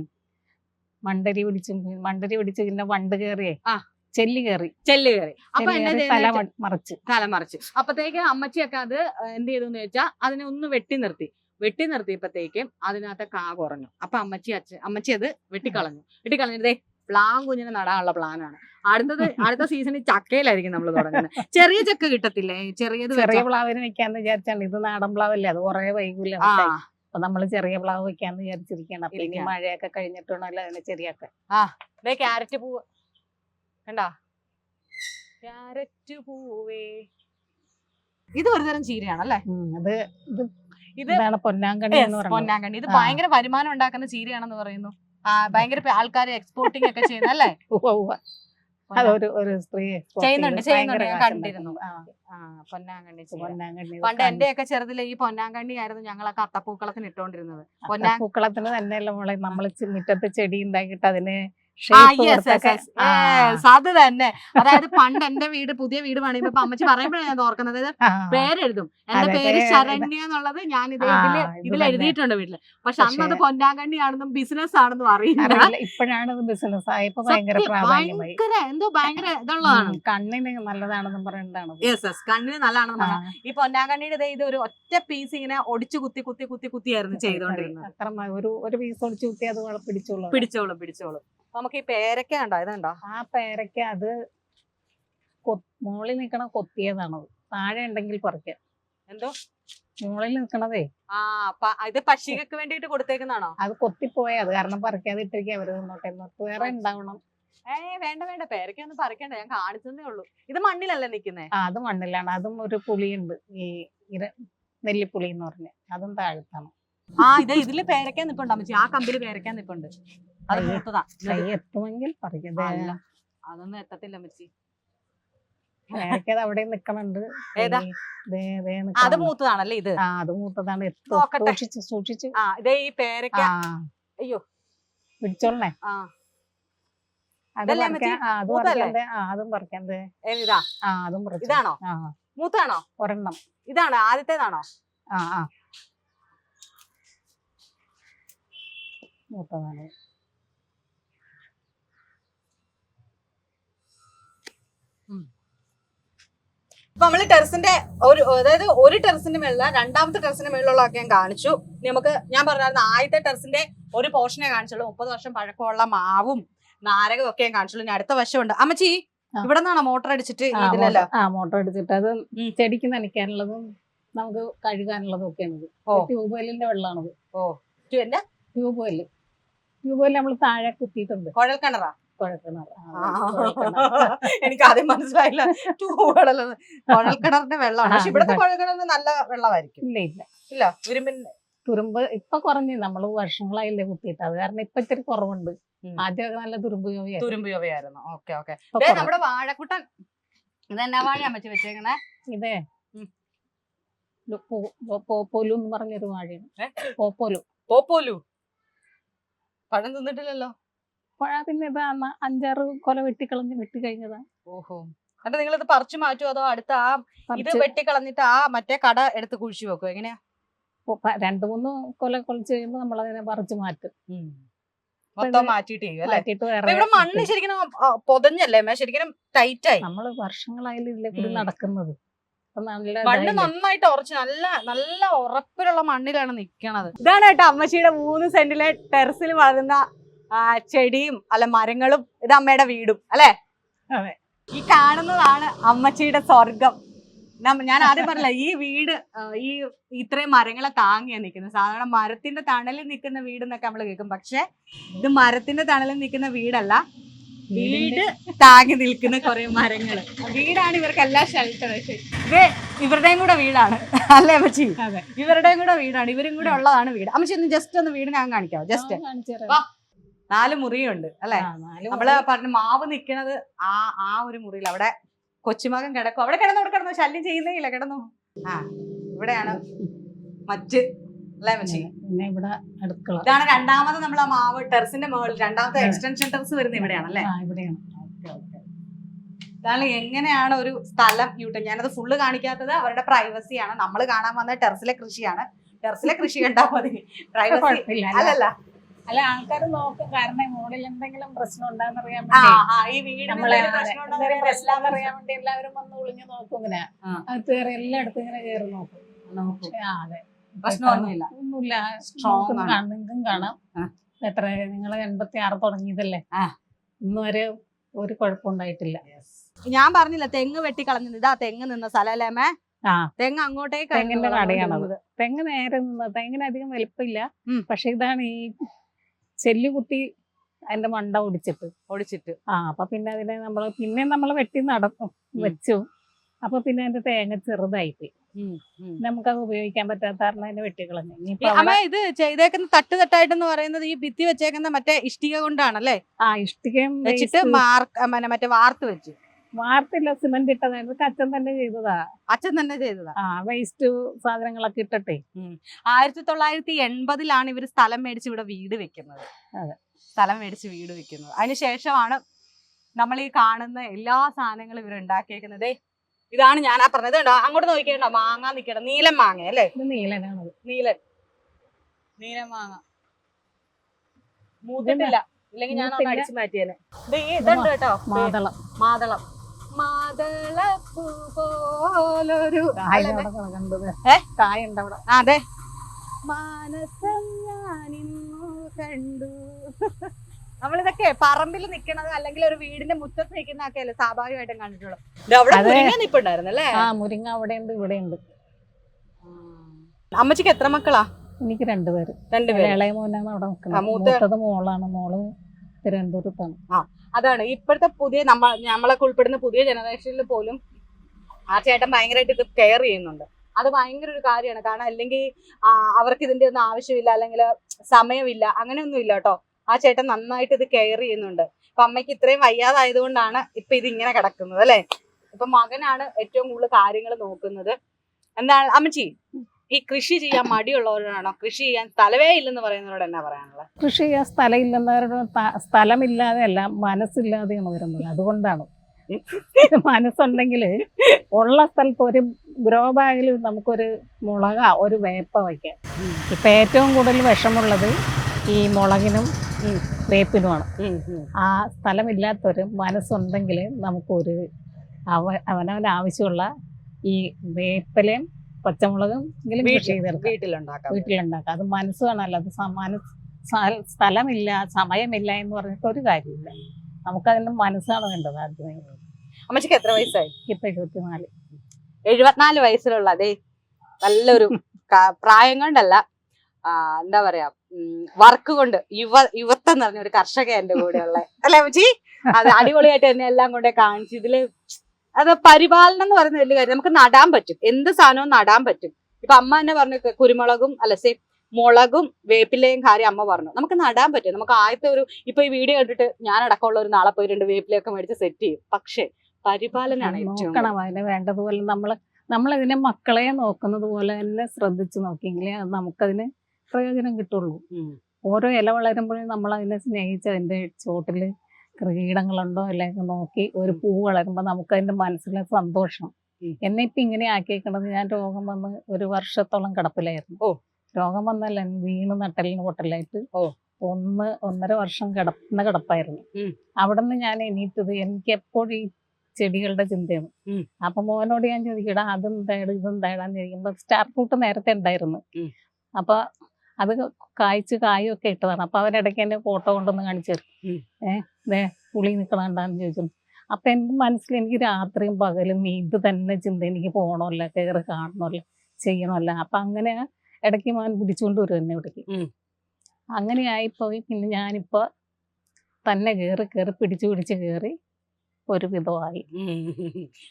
മണ്ടരി പിടിച്ച് മണ്ടരി പിടിച്ച് പിന്നെ വണ്ട് കയറിയേ ആ. ചെല്ലി കയറി ചെല്ലി കയറി അപ്പൊ തല മറിച്ച്. തല മറിച്ച്. അപ്പത്തേക്ക് അമ്മച്ചിയൊക്കെ അത് എന്ത് ചെയ്തു എന്ന് വെച്ചാൽ അതിനെ ഒന്ന് വെട്ടി നിർത്തി. വെട്ടി നിർത്തിയപ്പോഴത്തേക്കും അതിനകത്തെ കാ കുറഞ്ഞു അപ്പൊ അമ്മച്ചി അച്ഛൻ അമ്മച്ചി അത് വെട്ടിക്കളഞ്ഞു വെട്ടിക്കളഞ്ഞിട്ടേ പ്ലാൻ കുഞ്ഞിനെ നടാനുള്ള പ്ലാനാണ് അടുത്തത് അടുത്ത സീസണിൽ ചക്കയിലായിരിക്കും നമ്മൾ തുടങ്ങുന്നത്. ചെറിയ ചക്ക കിട്ടത്തില്ലേ? ചെറിയത് ചെറിയ പ്ലാവിന് വെക്കാന്ന് വിചാരിച്ചാണ്. ഇത് നാടൻ പ്ലാവല്ലേ? അത് കുറെ വൈകില്ല ആ. അപ്പൊ നമ്മൾ ചെറിയ പ്ലാവ് വെക്കാന്ന് വിചാരിച്ചിരിക്കണം അപ്പൊ ഇനി. മഴയൊക്കെ കഴിഞ്ഞിട്ടുണ്ടല്ലോ അതിനെ ആ ദേ ക്യാരറ്റ് പൂവ് കണ്ടാ? ക്യാരറ്റ് പൂവേ. ഇത് ഒരുതരം ചീരയാണല്ലേ? അത് ഇത് ഇതാണ് പൊന്നാങ്കണ്ണി പൊന്നാങ്കണ്ണി ഇത്. ഭയങ്കര വരുമാനം ഉണ്ടാക്കുന്ന ചീരയാണെന്ന് പറയുന്നു ഭയങ്കര ആൾക്കാർ എക്സ്പോർട്ടിംഗ് ഒക്കെ ചെയ്യുന്ന അല്ലേ. അതൊരു ഒരു സ്ത്രീ ചെയ്യുന്നുണ്ട്, ചെയ്യുന്നുണ്ട്. ഞാൻ കണ്ടിരുന്നു. പൊന്നാങ്കണ്ണി പൊന്നാങ്കണ്ണി പണ്ട് എന്റെ ഒക്കെ ചെറുതിൽ ഈ പൊന്നാങ്കണ്ണി ആയിരുന്നു ഞങ്ങളൊക്കെ അത്തപ്പൂക്കളത്തിന് ഇട്ടോണ്ടിരുന്നത് പൊന്നാ പൂക്കളത്തിന് തന്നെയല്ല മോളെ നമ്മൾ മുറ്റത്ത് ചെടി ഉണ്ടാക്കിയിട്ട് അതിന് അത് തന്നെ. അതായത് പണ്ട് എന്റെ വീട് പുതിയ വീട് പണിയുമ്പോ ഇപ്പൊ അമ്മച്ചി പറയുമ്പോഴാണ് ഞാൻ ഓർക്കുന്നത്. പേരെഴുതും. എന്റെ പേര് ശരണ്യ എന്നുള്ളത് ഞാൻ ഇത് ഇതിൽ ഇതിൽ എഴുതിയിട്ടുണ്ട് വീട്ടിൽ. പക്ഷെ അന്ന് അത് പൊന്നാങ്കണ്ണി ആണെന്നും ബിസിനസ് ആണെന്നും അറിയില്ല. ഇപ്പോഴാണ് ബിസിനസ് ഭയങ്കര എന്തോ ഭയങ്കര ഇതുള്ളതാണ്. കണ്ണിന് നല്ലതാണെന്നും പറയുന്നതാണ് യെസ് യെസ് കണ്ണിന് നല്ലതാണെന്ന് പറയാം ഈ പൊന്നാങ്കണ്ണിയുടെ ഇത് ഒരു ഒറ്റ പീസ് ഇങ്ങനെ ഒടിച്ചു കുത്തി കുത്തി കുത്തി കുത്തിയായിരുന്നു ചെയ്തോണ്ടിരുന്നത്. ഒരു ഒരു പീസ് ഒടിച്ചു കുത്തി അത് പിടിച്ചോളൂ പിടിച്ചോളും പിടിച്ചോളും. നമുക്ക് ഈ പേരക്ക ഉണ്ടോ ഇതുണ്ടോ? ആ പേരക്ക അത് മുകളിൽ നിൽക്കണ കൊത്തിയതാണത്. താഴെ ഉണ്ടെങ്കിൽ പറിക്കാം. എന്തോ? മുകളിൽ നിൽക്കണതേ ആ ഇത് പക്ഷികൾക്ക് വേണ്ടിയിട്ട് കൊടുത്തേക്കുന്നതാണോ? അത് കൊത്തിപ്പോയ. അത് കാരണം പറിക്കാതെ ഇട്ടിരിക്കുക അവർ നിന്നോട്ടെ വേറെ ഉണ്ടാവണം. ഏ വേണ്ട വേണ്ട. പേരക്ക ഒന്നും പറിക്കണ്ട. ഞാൻ കാണിച്ചതേ ഉള്ളൂ. ഇത് മണ്ണിലല്ലേ നിക്കുന്നേ? ആ അത് മണ്ണിലാണ്. അതും ഒരു പുളിയുണ്ട്. ഈ ഇര നെല്ലിപ്പുളി എന്ന് പറഞ്ഞ. അതും താഴത്താണ്. ആ ഇത് ഇതിൽ പേരക്ക നിപ്പുണ്ട് അമ്മച്ചി. ആ കമ്പിൽ പേരക്ക നിപ്പുണ്ട്. അത്. മൂത്തതാ. കൈ എത്തുമെങ്കിൽ അല്ല. അതൊന്നും എത്തത്തില്ല അമ്മച്ചി. അവിടെ നിക്കണുണ്ട്. അത് മൂത്തതാണല്ലേ ഇത്? അത് മൂത്തതാണ്. സൂക്ഷിച്ച് സൂക്ഷിച്ച്. ഇതേ ഈ പേരക്ക. അയ്യോ. പിടിച്ചോളണേ. ഇതാണോ? ആ. മൂത്താണോ ഒരെണ്ണം. ഇതാണോ? ആദ്യത്തേതാണോ? ആ ആ. മൂത്തതാണ്. അപ്പൊ നമ്മൾ ടെറസിന്റെ ഒരു അതായത് ഒരു ടെറസിന്റെ മേളില രണ്ടാമത്തെ ടെറസിന്റെ മേളിലുള്ളതൊക്കെ ഞാൻ കാണിച്ചു. നമുക്ക് ഞാൻ പറഞ്ഞായിരുന്നു ആദ്യത്തെ ടെറസിന്റെ ഒരു പോർഷനെ കാണിച്ചുള്ളൂ. മുപ്പത് വർഷം പഴക്കമുള്ള മാവും നാരകവും ഒക്കെ ഞാൻ കാണിച്ചുള്ളൂ. ഇനി അടുത്ത വശമുണ്ട് അമ്മച്ചി. ഇവിടെ നിന്നാണോ മോട്ടർ അടിച്ചിട്ട് മോട്ടോർ ഇതിലല്ലോ? ആ മോട്ടർ എടുത്തിട്ട് അത്. ചെടിക്ക് നനയ്ക്കാനുള്ളതും നമുക്ക് കഴുകാനുള്ളതും ഒക്കെയാണിത്. ട്യൂബ് വെല്ലിന്റെ വെള്ളമാണിത്. ഓ. ട്യൂബ് വെല്ല് ട്യൂബ് വെല്ല് നമ്മൾ താഴെ കുത്തിയിട്ടുണ്ട്. കുഴൽ കിണറാ എനിക്ക് ആദ്യം മനസ്സിലായില്ല. കുഴൽ കിണറിന്റെ വെള്ളമാണ്. പക്ഷെ ഇവിടത്തെ കുഴൽക്കിണറിന് കുഴൽ കിണറിന് നല്ല വെള്ളമായിരിക്കും. ഇല്ല ഇല്ല. ഇല്ല ഉരുമ്പിൻ തുരുമ്പ് ഇപ്പൊ കുറഞ്ഞു നമ്മൾ വർഷങ്ങളായില്ലേ കുത്തിയിട്ട്. അത് കാരണം ഇപ്പൊ ഇത്തിരി കുറവുണ്ട്. ആദ്യമൊക്കെ നല്ല തുരുമ്പ് ചോദിയായിരുന്നു. തുരുമ്പ് യോവയായിരുന്നു. Okay okay. നമ്മുടെ വാഴക്കുട്ടൻ. ഇതെന്നാ വാഴ അമ്മച്ചി വെച്ചേക്കണേ? ഇതേ. പോപ്പോലു എന്ന് പറഞ്ഞൊരു വാഴയാണ്? പോപ്പോലു പോപ്പോലു പഴം തിന്നിട്ടില്ലല്ലോ? പിന്നെ ഇതാ അഞ്ചാറ് കൊല വെട്ടിക്കളഞ്ഞ് വെട്ടി കഴിഞ്ഞതാ. ഓഹോ. എന്നിട്ട് നിങ്ങൾ ഇത് പറിച്ചു മാറ്റുമോ അതോ അടുത്ത ആ ഇത് വെട്ടിക്കളഞ്ഞിട്ട് ആ മറ്റേ കട എടുത്ത് കുഴിച്ചു വെക്കും? എങ്ങനെയാ? രണ്ടു മൂന്ന് കൊല കൊളിച്ച് കഴിയുമ്പോ നമ്മളതിനെ പറിച്ചു മാറ്റും. മൊത്തം മാറ്റിട്ട് ചെയ്യും അല്ലേ? മാറ്റിയിട്ട് ഇവിടെ മണ്ണ് ശരിക്കും പൊതഞ്ഞല്ലേ? ശരിക്കും ടൈറ്റായി. നമ്മൾ വർഷങ്ങളായാലും ഇതിലെ കൂടി നടക്കുന്നത്. നല്ല മണ്ണ്? നന്നായിട്ട് ഉറച്ച് നല്ല നല്ല ഉറപ്പിലുള്ള മണ്ണിലാണ് നിക്കണത്. ഇതാണ് കേട്ടോ അമ്മച്ചിയുടെ മൂന്ന് സെന്റിലെ ടെറസിൽ വളരുന്ന ചെടിയും അല്ല മരങ്ങളും ഇത് അമ്മയുടെ വീടും അല്ലേ. ഈ കാണുന്നതാണ് അമ്മച്ചിയുടെ സ്വർഗം ഞാൻ ആദ്യം പറഞ്ഞില്ല ഈ വീട് ഈ ഇത്രയും മരങ്ങളെ താങ്ങിയാ നിൽക്കുന്നത് സാധാരണ മരത്തിന്റെ തണലിൽ നിൽക്കുന്ന വീട് എന്നൊക്കെ നമ്മൾ കേൾക്കും. പക്ഷെ ഇത് മരത്തിന്റെ തണലിൽ നിൽക്കുന്ന വീടല്ല. വീട് താങ്ങി നിൽക്കുന്ന കുറെ മരങ്ങൾ വീടാണ് ഇവർക്ക് എല്ലാ ഷെൽട്ടർ ഇത് ഇവരുടെയും കൂടെ വീടാണ്. അല്ലേ അമ്മച്ചി? ഇവരുടെയും കൂടെ വീടാണ്. ഇവരും കൂടെ ഉള്ളതാണ് വീട്. അമ്മച്ചി ഒന്ന് ജസ്റ്റ് ഒന്ന് വീട് ഞാൻ കാണിക്കാം ജസ്റ്റ് ആ. നാല് മുറിയുണ്ട് അല്ലെ? നമ്മൾ പറഞ്ഞു മാവ് നിക്കണത് ആ ആ ഒരു മുറിയിൽ. അവിടെ കൊച്ചുമകൻ കിടക്കും. അവിടെ കിടന്നു അവിടെ കിടന്നു ശല്യം ചെയ്യുന്നേയില്ല കിടന്നു. ആ ഇവിടെയാണ് മറ്റ് അല്ലേ മച്ചി? ഇവിടെ അടുക്കള. ഇതാണ് രണ്ടാമത് നമ്മൾ ആ മാവ് ടെറസിന്റെ മുകളിൽ. രണ്ടാമത്തെ എക്സ്റ്റൻഷൻ ടെറസ് വരുന്നത് ഇവിടെയാണ് അല്ലേ? ഇവിടെയാണ്. ഇതാണ് എങ്ങനെയാണ് ഒരു സ്ഥലം യൂട്യൂബ് ഞാനത് ഫുള്ള് കാണിക്കാത്തത് അവരുടെ പ്രൈവസിയാണ് നമ്മൾ കാണാൻ വന്ന ടെറസിലെ കൃഷിയാണ്. ടെറസിലെ കൃഷി കണ്ടാൽ മതി. പ്രൈവസി അല്ലല്ല. അല്ല ആൾക്കാർ നോക്കും. കാരണം മുകളിൽ എന്തെങ്കിലും പ്രശ്നം ഉണ്ടാന്ന് അറിയാൻ ആ വേണ്ടി. ഈ വീട് നമ്മളെ പ്രശ്നം അറിയാൻ വേണ്ടി എല്ലാവരും വന്ന് ഒളിഞ്ഞു നോക്കും ഇങ്ങനെ. അത് കയറി എല്ലായിടത്തും ഇങ്ങനെ കയറി നോക്കും. നോക്കും. അതെ. പ്രശ്നമൊന്നുമില്ല ഒന്നുമില്ല. Strong ആണ്. കാണും, നിങ്ങൾക്കും കാണാം. എത്ര നിങ്ങൾ എൺപത്തി ആറ് തുടങ്ങിയതല്ലേ? ആ. ഇന്ന് വരെ ഒരു കുഴപ്പമുണ്ടായിട്ടില്ല ഞാൻ പറഞ്ഞില്ല തെങ്ങ് വെട്ടി കളഞ്ഞത്. ഇതാ തെങ്ങ് നിന്ന സ്ഥലം അല്ലേ അമ്മേ? ആ. തെങ്ങ് അങ്ങോട്ടേക്ക് തെങ്ങിന്റെ കടയാണത്. തെങ്ങ് നേരെ നിന്ന് തെങ്ങിന് അധികം വലിപ്പമില്ല. പക്ഷെ ഇതാണ് ഈ ചെല്ലു കുത്തി അതിന്റെ മണ്ട ഒടിച്ചിട്ട് ഒടിച്ചിട്ട് ആ അപ്പൊ പിന്നെ അതിനെ നമ്മൾ പിന്നെ നമ്മൾ വെട്ടി നടന്നു വെച്ചു. അപ്പൊ പിന്നെ അതിന്റെ തേങ്ങ ഉം. നമുക്കത് ഉപയോഗിക്കാൻ പറ്റാത്ത കാരണം അതിന്റെ വെട്ടികളഞ്ഞു അമ്മ ഇത് ചെയ്തേക്കുന്ന തട്ട് തട്ടായിട്ടെന്ന് പറയുന്നത് ഈ ഭിത്തി വെച്ചേക്കുന്ന മറ്റേ ഇഷ്ടിക കൊണ്ടാണല്ലേ? ആ ഇഷ്ടികയും വെച്ചിട്ട് മാർക്ക് മറ്റേ വാർത്ത് വെച്ചു. വാർത്തില്ല സിമന്റ് ഇട്ടതായിരുന്നു അച്ഛൻ തന്നെ ചെയ്തതാ. അച്ഛൻ തന്നെ ചെയ്തതാ. ആ വേസ്റ്റ് സാധനങ്ങളൊക്കെ ഇട്ടട്ടെ. ആയിരത്തി തൊള്ളായിരത്തി എൺപതിലാണ് ഇവർ സ്ഥലം മേടിച്ച് ഇവിടെ വീട് വെക്കുന്നത്. അതെ. സ്ഥലം മേടിച്ച് വീട് വെക്കുന്നത്. അതിനുശേഷമാണ് നമ്മൾ ഈ കാണുന്ന എല്ലാ സാധനങ്ങളും ഇവർ ഉണ്ടാക്കിയേക്കുന്നത്. ഇതാണ് ഞാൻ ആ പറഞ്ഞത് കണ്ടോ? അങ്ങോട്ട് നോക്കിക്കണ്ടോ മാങ്ങ നിൽക്കണം നീലം മാങ്ങ അല്ലേ? നീലനാണത്. നീലൻ. നീലൻ മാങ്ങ. മൂത്തിട്ടില്ല. ഇല്ലെങ്കിൽ ഞാൻ. അടിച്ചു മാറ്റിയേനെ. ഇതുണ്ട് കേട്ടോ. മാതളം. മാതളം. മാതളപ്പൂ പോലൊരു അതെ. മാനസം ഞാനിന്നു കണ്ടു. നമ്മളിതൊക്കെ പറമ്പിൽ നിൽക്കണത് അല്ലെങ്കിൽ ഒരു വീടിന്റെ മുറ്റത്ത് നിൽക്കുന്നതൊക്കെ അല്ലേ സ്വാഭാവികമായിട്ടും കണ്ടിട്ടുള്ളൂ. ആ മുരിങ്ങ അവിടെ ഉണ്ട് ഇവിടെ ഉണ്ട് അമ്മച്ചിക്ക് എത്ര മക്കളാ? എനിക്ക് രണ്ടുപേര്. രണ്ടുപേര്. ഇളയ മോനാണ് അവിടെ നിൽക്കുന്നത്. മൂത്ത- മൂത്തത് മോളാണ്. മോൾ തിരുവനന്തപുരത്താണ്. അതാണ്. ഇപ്പോഴത്തെ പുതിയ നമ്മ നമ്മളൊക്കെ ഉൾപ്പെടുന്ന പുതിയ ജനറേഷനിൽ പോലും ആ ചേട്ടൻ ഭയങ്കരമായിട്ട് ഇത് കെയർ ചെയ്യുന്നുണ്ട്. അത് ഭയങ്കര ഒരു കാര്യമാണ്. കാരണം അല്ലെങ്കിൽ അവർക്ക് ഇതിന്റെ ഒന്നും ആവശ്യമില്ല അല്ലെങ്കിൽ സമയമില്ല. അങ്ങനെയൊന്നും ഇല്ല കേട്ടോ ആ ചേട്ടൻ നന്നായിട്ട് ഇത് കെയർ ചെയ്യുന്നുണ്ട്. അപ്പൊ അമ്മയ്ക്ക് ഇത്രയും വയ്യാതായതുകൊണ്ടാണ് ഇപ്പൊ ഇത് ഇങ്ങനെ കിടക്കുന്നത് അല്ലെ? ഇപ്പൊ മകനാണ് ഏറ്റവും കൂടുതൽ കാര്യങ്ങൾ നോക്കുന്നത്. എന്താണ് അമ്മച്ചി ഈ കൃഷി ചെയ്യാൻ മടിയുള്ളവരോടാണോ? കൃഷി ചെയ്യാൻ സ്ഥലമേ ഇല്ലെന്ന് പറയുന്നവരോട് എന്നാ പറയാനുള്ളത് കൃഷി ചെയ്യാൻ സ്ഥലം ഇല്ലെന്നവരോട് സ്ഥലമില്ലാതെ അല്ല മനസ്സില്ലാതെയാണ് വരുന്നത്. അതുകൊണ്ടാണ്. മനസ്സുണ്ടെങ്കിൽ ഉള്ള സ്ഥലത്ത് ഒരു ഗ്രോ ബാഗിൽ നമുക്കൊരു മുളക ഒരു വേപ്പ വയ്ക്കാം. ഇപ്പം ഏറ്റവും കൂടുതൽ വിഷമുള്ളത് ഈ മുളകിനും. വേപ്പിനുമാണ്. ആ സ്ഥലമില്ലാത്തൊരു മനസ്സുണ്ടെങ്കിൽ നമുക്കൊരു അവ അവനവന് ആവശ്യമുള്ള ഈ വേപ്പിലയും പച്ചമുളകും എങ്കിലും കൃഷി വീട്ടിൽ- ചെയ്തെടുക്കാം. വീട്ടിലുണ്ടാക്കാം. വീട്ടിലുണ്ടാക്കാം. അത് മനസ്സ് വേണമല്ലോ അത് സമാന സ്ഥലമില്ല സമയമില്ല എന്ന് പറഞ്ഞിട്ട് ഒരു കാര്യമില്ല. നമുക്കതിന് മനസ്സാണ് വേണ്ടത് ആദ്യമേ അമ്മച്ചിക്ക് എത്ര വയസ്സായി? ഇപ്പൊ എഴുപത്തിനാല്. എഴുപത്തിനാല് വയസ്സിലുള്ള അതെ നല്ലൊരു പ്രായം കൊണ്ടല്ല എന്താ പറയാ വർക്ക് കൊണ്ട് യുവ യുവത്വം എന്ന് പറഞ്ഞ ഒരു കർഷക എന്റെ കൂടെ ഉള്ള അല്ലേ അമ്മച്ചി? അത് അടിപൊളിയായിട്ട് എന്നെ എല്ലാം കൊണ്ടേ കാണിച്ചു ഇതിൽ അത് പരിപാലനം എന്ന് പറയുന്ന വലിയ കാര്യം. നമുക്ക് നടാൻ പറ്റും. എന്ത് സാധനവും നടാൻ പറ്റും. ഇപ്പൊ അമ്മ തന്നെ പറഞ്ഞു കുരുമുളകും അല്ല മുളകും വേപ്പിലയും കാര്യം അമ്മ പറഞ്ഞു. നമുക്ക് നടാൻ പറ്റും. നമുക്ക് ആദ്യത്തെ ഒരു ഇപ്പൊ ഈ വീഡിയോ കണ്ടിട്ട് ഞാൻ അടക്കമുള്ള ഒരു നാളെ പോയി രണ്ട് വേപ്പിലയൊക്കെ മേടിച്ച് സെറ്റ് ചെയ്യും. പക്ഷേ പരിപാലനാണ് നോക്കണം. അതിന് വേണ്ടതുപോലെ നമ്മൾ നമ്മളതിനെ മക്കളെ നോക്കുന്നത് പോലെ തന്നെ ശ്രദ്ധിച്ചു നോക്കിയെങ്കിലേ അത് നമുക്കതിന് പ്രയോജനം കിട്ടുള്ളൂ. ഓരോ ഇല വളരുമ്പോഴും നമ്മൾ അതിനെ സ്നേഹിച്ച് അതിന്റെ ചോട്ടിൽ കീടങ്ങളുണ്ടോ അല്ലെങ്കിൽ നോക്കി ഒരു പൂ വളരുമ്പോൾ നമുക്ക് അതിന്റെ മനസ്സിലെ സന്തോഷം. എന്നെ ഇപ്പൊ ഇങ്ങനെ ആക്കിയേക്കണത് ഞാൻ രോഗം വന്ന് ഒരു വർഷത്തോളം കിടപ്പിലായിരുന്നു ഓ. രോഗം വന്നല്ല വീണ് നട്ടലിന് പൊട്ടലായിട്ട് ഓ. ഒന്ന് ഒന്നര വർഷം കിടന്ന കിടപ്പായിരുന്നു. അവിടെ നിന്ന് ഞാൻ എണീറ്റത് എനിക്ക് എപ്പോഴും ഈ ചെടികളുടെ ചിന്തയാണ്. അപ്പൊ മോനോട് ഞാൻ ചോദിക്കടാ അതെന്തായാലും ഇതെന്തായാലും ചോദിക്കുമ്പോ സ്റ്റാർ ഫ്രൂട്ട് നേരത്തെ ഉണ്ടായിരുന്നു. അപ്പൊ അത് കായ്ച്ച് കായൊക്കെ ഇട്ടതാണ്. അപ്പൊ അവരിടയ്ക്ക് എന്നെ ഫോട്ടോ കൊണ്ടൊന്ന് കാണിച്ചു തരും. ഏഹ് പുളി നിക്കണാണ്ടാന്ന് ചോദിച്ചു അപ്പൊ എന്റെ മനസ്സിൽ എനിക്ക് രാത്രിയും പകലും ഇത് തന്നെ ചിന്ത. എനിക്ക് പോകണമല്ല കയറി കാണണമല്ല ചെയ്യണമല്ല. അപ്പൊ അങ്ങനെ ഇടയ്ക്ക് മാൻ പിടിച്ചുകൊണ്ട് വരും എന്നെ ഇവിടേക്ക്. അങ്ങനെ ആയിപ്പോയി. പിന്നെ ഞാനിപ്പോ തന്നെ കയറി കയറി പിടിച്ചു പിടിച്ച് കയറി ഒരു വിധമായി.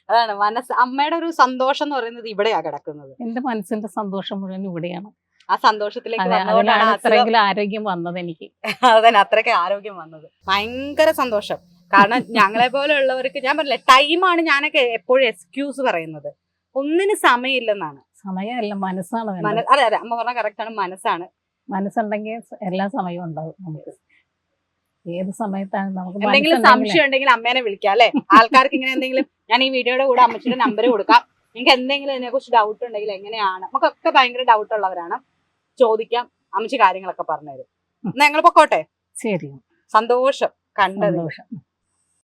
അതാണ് മനസ്സ്. അമ്മയുടെ ഒരു സന്തോഷം എന്ന് പറയുന്നത് ഇവിടെയാ കിടക്കുന്നത്. എന്റെ മനസ്സിന്റെ സന്തോഷം മുഴുവൻ ഇവിടെയാണ്. ആ സന്തോഷത്തിലേക്ക് വന്നതുകൊണ്ടാണ് ആരോഗ്യം വന്നത് എനിക്ക്. അതന്നെ അത്രയ്ക്ക് ആരോഗ്യം വന്നത്. ഭയങ്കര സന്തോഷം. കാരണം ഞങ്ങളെ പോലെയുള്ളവർക്ക് ഞാൻ പറഞ്ഞില്ല ടൈമാണ് ഞാനൊക്കെ എപ്പോഴും എക്സ്ക്യൂസ് പറയുന്നത്. ഒന്നിന് സമയമില്ലെന്നാണ്. സമയമല്ല മനസ്സാണ് അതെ അതെ അമ്മ പറഞ്ഞ കറക്റ്റ് ആണ് മനസ്സാണ്. മനസ്സുണ്ടെങ്കിൽ എല്ലാ സമയവും ഉണ്ടാവും നമുക്ക്. ഏത് സമയത്താണ് നമുക്ക് എന്തെങ്കിലും സംശയം ഉണ്ടെങ്കിൽ അമ്മേനെ വിളിക്കാം അല്ലെ? ആൾക്കാർക്ക് ഇങ്ങനെ എന്തെങ്കിലും ഞാൻ ഈ വീഡിയോയുടെ കൂടെ അമ്മച്ചിയുടെ നമ്പർ കൊടുക്കാം. നിങ്ങൾക്ക് എന്തെങ്കിലും ഇതിനെ കുറിച്ച് ഡൗട്ട് ഉണ്ടെങ്കിൽ എങ്ങനെയാണ്? നമുക്കൊക്കെ ഭയങ്കര ഡൗട്ട് ഉള്ളവരാണ്. ചോദിക്കാം അമ്മച്ചി കാര്യങ്ങളൊക്കെ പറഞ്ഞുതരും. എന്നാ ഞങ്ങൾ പൊക്കോട്ടെ? ശരി. സന്തോഷം കണ്ടത് സന്തോഷം.